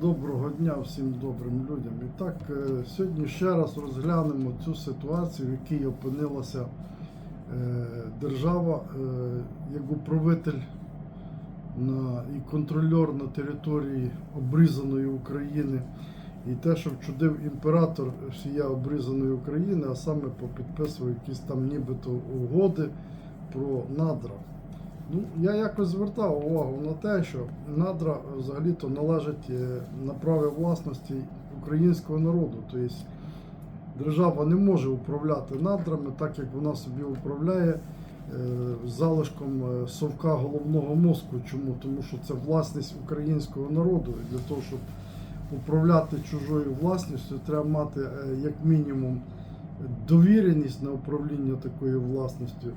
Доброго дня всім добрим людям. І так, е, сьогодні ще раз розглянемо цю ситуацію, в якій опинилася е, держава е, як управитель і контрольор на території обрізаної України. І те, що вчудив імператор всія обрізаної України, а саме попідписував якісь там нібито угоди про надра. Ну, я якось звертав увагу на те, що надра взагалі-то належать е, на праві власності українського народу. Тобто держава не може управляти надрами, так як вона собі управляє е, залишком е, совка головного мозку. Чому? Тому що це власність українського народу. І для того, щоб управляти чужою власністю, треба мати як мінімум довіреність на управління такою власністю,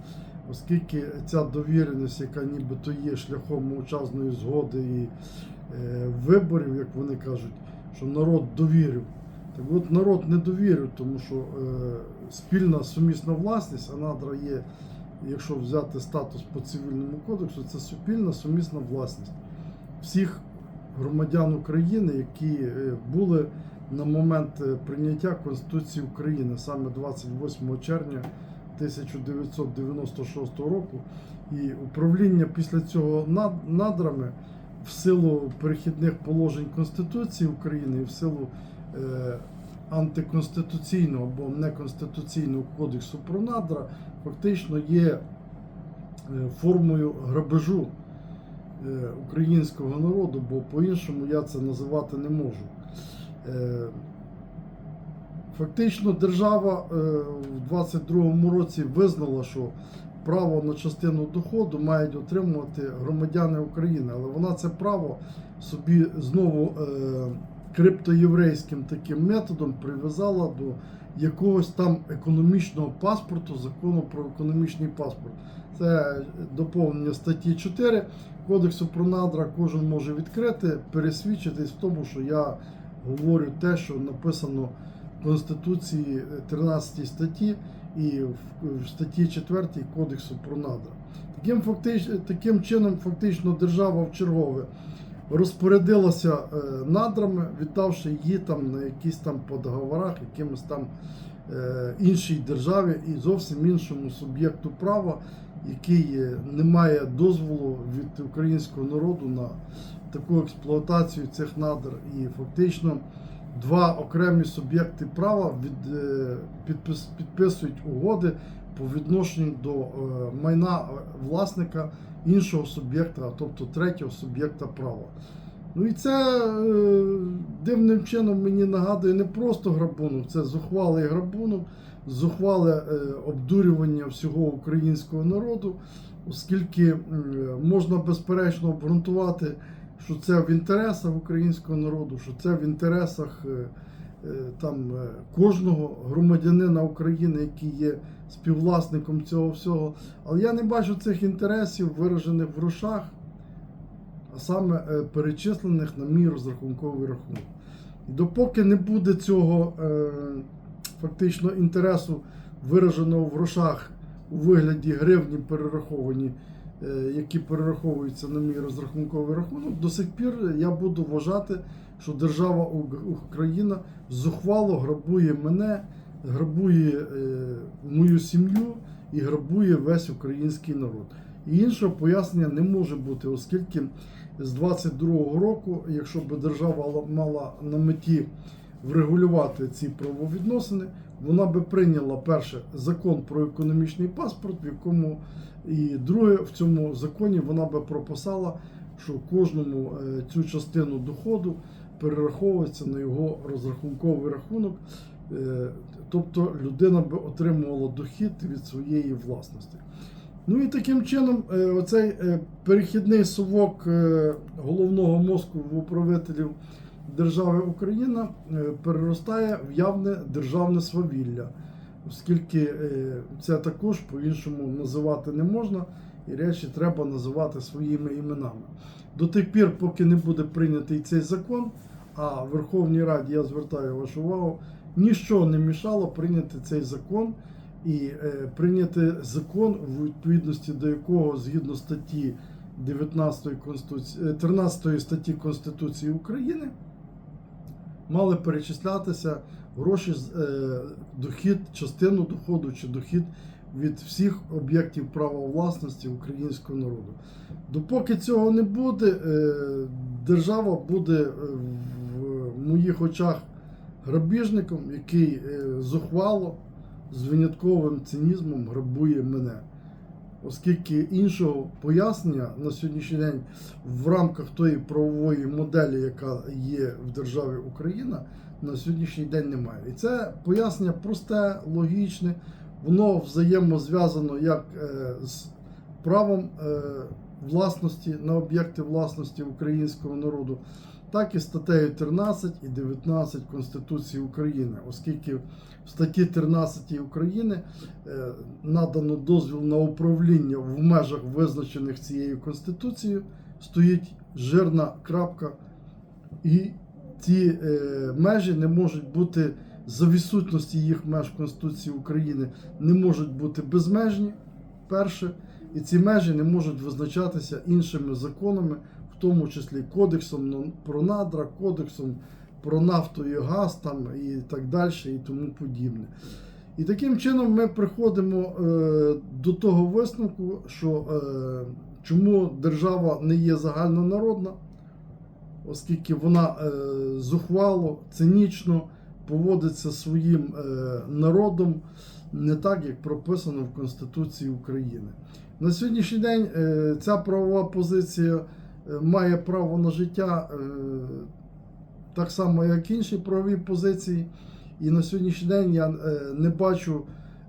оскільки ця довіреність, яка нібито є шляхом мовчазної згоди і е, виборів, як вони кажуть, що народ довірив. Так от народ не довірив, тому що е, спільна сумісна власність, а надра є, якщо взяти статус по цивільному кодексу, це спільна сумісна власність всіх громадян України, які е, були на момент е, прийняття Конституції України саме 28 червня 1996 року. І управління після цього надрами в силу перехідних положень Конституції України і в силу е, антиконституційного або неконституційного кодексу про надра фактично є е, формою грабежу е, українського народу, бо по-іншому я це називати не можу. Фактично, держава е, в 22-му році визнала, що право на частину доходу мають отримувати громадяни України, але вона це право собі знову е, криптоєврейським таким методом прив'язала до якогось там економічного паспорту, закону про економічний паспорт. Це доповнення статті 4 Кодексу про надра. Кожен може відкрити, пересвідчитись в тому, що я говорю те, що написано Конституції е, 13 статті і в, статті 4 Кодексу про надра. Таким, фактич, таким чином, фактично, держава в чергове розпорядилася е, надрами, віддавши її там на якісь там по договорах, якимось там е, іншій державі і зовсім іншому суб'єкту права, який е, не має дозволу від українського народу на таку експлуатацію цих надр. І фактично два окремі суб'єкти права від, е, підпис, підписують угоди по відношенню до е, майна власника іншого суб'єкта, тобто третього суб'єкта права. Ну і це е, дивним чином мені нагадує не просто грабунок, це зухвалий грабунок, зухвале е, обдурювання всього українського народу, оскільки можна безперечно обґрунтувати, що це в інтересах українського народу, що це в інтересах е, е, там е, кожного громадянина України, який є співвласником цього всього. Але я не бачу цих інтересів виражених в грошах, а саме перечислених на мій розрахунковий рахунок. Допоки не буде цього фактично інтересу, вираженого в грошах у вигляді гривні перераховані, які перераховуються на мій розрахунковий рахунок, до сих пір я буду вважати, що держава Україна зухвало грабує мене, грабує е, мою сім'ю і грабує весь український народ. І іншого пояснення не може бути, оскільки з 22-го року, якщо б держава мала на меті врегулювати ці правовідносини, вона би прийняла перше закон про економічний паспорт, в якому і друге в цьому законі вона би прописала, що кожному е, цю частину доходу перераховується на його розрахунковий рахунок. Е, Тобто людина би отримувала дохід від своєї власності. Ну і таким чином, е, оцей перехідний совок головного мозку в управителів держави Україна е, переростає в явне державне свавілля, оскільки е, це також по-іншому називати не можна, і речі треба називати своїми іменами. До тих пір, поки не буде прийнятий цей закон, а в Верховній Раді я звертаю вашу увагу, ніщо не мішало прийняти цей закон і е, прийняти закон, в відповідності до якого згідно статті 19 Конституції, е, 13 статті Конституції України мали перечислятися гроші е, дохід, частину доходу чи дохід від всіх об'єктів права власності українського народу. Допоки цього не буде, е, держава буде е, в моїх очах грабіжником, який е, зухвало з винятковим цинізмом грабує мене. Оскільки іншого пояснення на сьогоднішній день в рамках тої правової моделі, яка є в державі Україна, на сьогоднішній день немає. І це пояснення просте, логічне, воно взаємозв'язано як е, з правом е, власності на об'єкти власності українського народу, так і статтею 13 і 19 Конституції України, оскільки в статті 13 України е, надано дозвіл на управління в межах визначених цією Конституцією, стоїть жирна крапка, і ці е, межі не можуть бути за відсутності їх меж Конституції України, не можуть бути безмежні. Перше, і ці межі не можуть визначатися іншими законами, в тому числі кодексом про надра, кодексом про нафту і газ там і так далі, і тому подібне. І таким чином ми приходимо е, до того висновку, що е, чому держава не є загальнонародна, оскільки вона е, зухвало, цинічно поводиться своїм народом не так, як прописано в Конституції України. На сьогоднішній день ця правова позиція має право на життя е, так само, як інші правові позиції. І на сьогоднішній день я е, не бачу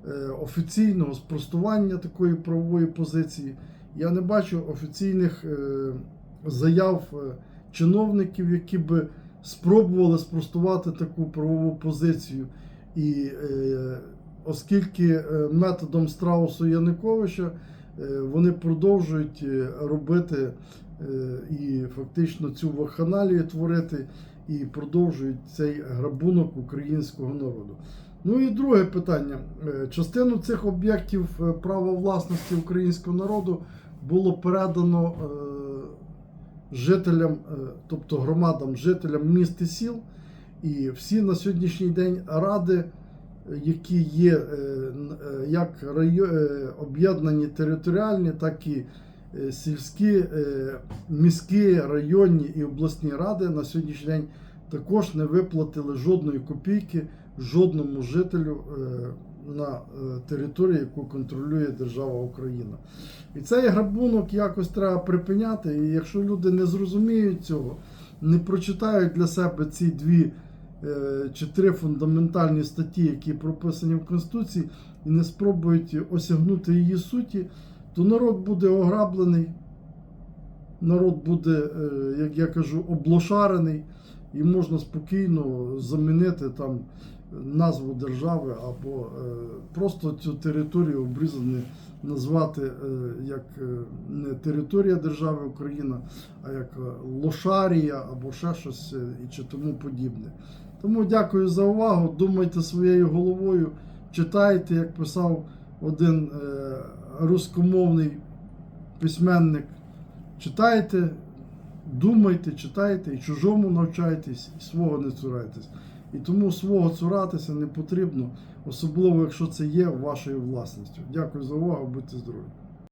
е, офіційного спростування такої правової позиції. Я не бачу офіційних е, заяв е, чиновників, які би спробували спростувати таку правову позицію. І е, оскільки е, методом Страусу Януковича е, вони продовжують е, робити е, і фактично цю вакханалію творити, і продовжують цей грабунок українського народу. Ну і друге питання. Е, Частину цих об'єктів е, права власності українського народу було передано е, жителям, е, тобто громадам, жителям міст і сіл. І всі на сьогоднішній день ради, е, які є е, е, як е, об'єднані територіальні, так і е, сільські, е, міські, районні і обласні ради на сьогоднішній день також не виплатили жодної копійки жодному жителю е, на е, території, яку контролює держава Україна. І цей грабунок якось треба припиняти. І якщо люди не зрозуміють цього, не прочитають для себе ці дві е, чи три фундаментальні статті, які прописані в Конституції, і не спробують осягнути її суті, то народ буде ограблений, народ буде, е, як я кажу, облошарений, і можна спокійно замінити там назву держави або е, просто цю територію обрізану назвати е, як не територія держави Україна, а як Лошарія або ще щось і чи тому подібне. Тому дякую за увагу. Думайте своєю головою, читайте, як писав один е, рускомовний письменник. Читайте, думайте, читайте, і чужому навчайтесь, і свого не цурайтесь. І тому свого цуратися не потрібно, особливо якщо це є вашою власністю. Дякую за увагу, будьте здорові.